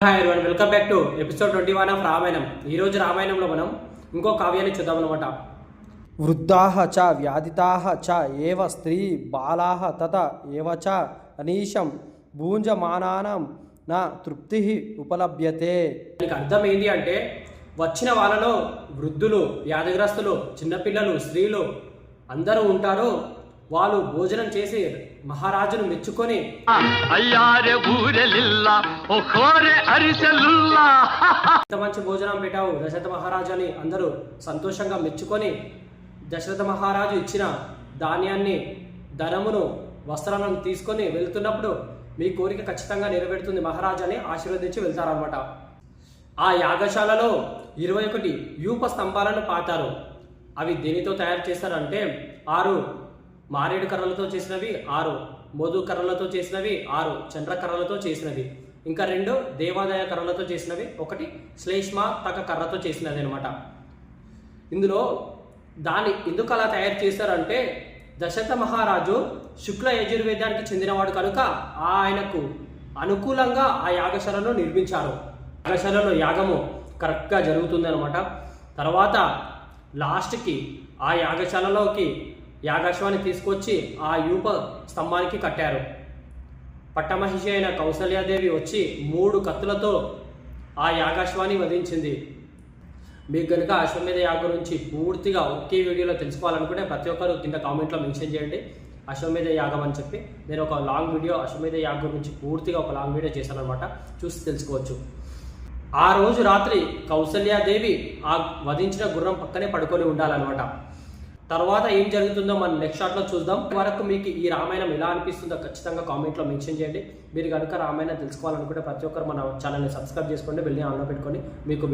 Hi everyone welcome back to episode twenty one of Ramayanam ఈ రోజు రామాయణంలో మనం ఇంకో కావ్యాన్ని చూద్దాం అనమాట చ వ్యాధితాహ చ ఏవ స్త్రీ బాలాः తత ఏవ చ అనీశం భూంజమానానం నా తృప్తి ఉపలభ్యతే. దానికి అర్థం ఏంటి అంటే వచ్చిన వాళ్ళలో వృద్ధులు వ్యాధిగ్రస్తులు చిన్నపిల్లలు స్త్రీలు అందరూ ఉంటారు. వాళ్ళు భోజనం చేసి మహారాజును మెచ్చుకొని అయ్యారే ఊరెలిల్ల ఇంత మంచి భోజనం పెట్టావు దశరథ మహారాజు అని అందరూ సంతోషంగా మెచ్చుకొని దశరథ మహారాజు ఇచ్చిన ధాన్యాన్ని ధనమును వస్త్రాలను తీసుకొని వెళ్తున్నప్పుడు మీ కోరిక ఖచ్చితంగా నెరవేరుతుంది మహారాజు అని ఆశీర్వదించి వెళ్తారనమాట ఆ యాగశాలలో ఇరవై ఒకటి యూప స్తంభాలను పాతారు. అవి దేనితో తయారు చేస్తారంటే ఆరు మారేడు కర్రలతో చేసినవి ఆరు మోదు కర్రలతో చేసినవి ఆరు చంద్ర కర్రలతో చేసినవి. ఇంకా రెండు దేవాదాయ కర్రలతో చేసినవి ఒకటి శ్లేష్మ తక కర్రతో చేసినది అనమాట ఇందులో దాన్ని ఎందుకు అలా తయారు చేశారంటే దశరథ మహారాజు శుక్ల యజుర్వేదానికి చెందినవాడు కనుక ఆయనకు అనుకూలంగా ఆ యాగశాలను నిర్మించారు. యాగశాలలో యాగము కరెక్ట్గా జరుగుతుంది అనమాట తర్వాత లాస్ట్కి ఆ యాగశాలలోకి యాగశ్వాన్ని తీసుకొచ్చి ఆ యూప స్తంభానికి కట్టారు. పట్టమహిషి అయిన కౌసల్యాదేవి వచ్చి మూడు కత్తులతో ఆ యాగాశ్వాన్ని వధించింది. మీకు కనుక అశ్వమేధ యాగం గురించి పూర్తిగా ఒకే వీడియోలో తెలుసుకోవాలనుకుంటే ప్రతి ఒక్కరు కింద కామెంట్లో మెన్షన్ చేయండి. అశ్వమేధ యాగం అని చెప్పి నేను ఒక లాంగ్ వీడియో అశ్వమేధ యాగం గురించి పూర్తిగా ఒక లాంగ్ వీడియో చేశాను అనమాట చూసి తెలుసుకోవచ్చు. ఆ రోజు రాత్రి కౌసల్యాదేవి ఆ వధించిన గుర్రం పక్కనే పడుకొని ఉండాలన్నమాట. తర్వాత ఏం జరుగుతుందో మనం నెక్స్ట్ షాట్లో చూద్దాం. వరకు మీకు ఈ రామాయణం ఎలా అనిపిస్తుందో ఖచ్చితంగా కామెంట్లో మెన్షన్ చేయండి. మీరు కనుక రామాయణం తెలుసుకోవాలనుకుంటే ప్రతి ఒక్కరు మన ఛానల్ని సబ్స్క్రైబ్ చేసుకోండి వెళ్ళి ఆన్లో పెట్టుకొని మీకు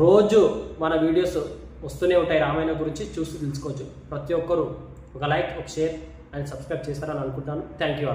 రోజు మన వీడియోస్ వస్తూనే ఉంటాయి రామాయణం గురించి చూసి తెలుసుకోవచ్చు. ప్రతి ఒక్కరు ఒక లైక్ ఒక షేర్ అండ్ సబ్స్క్రైబ్ చేస్తారని అనుకుంటాను. Thank you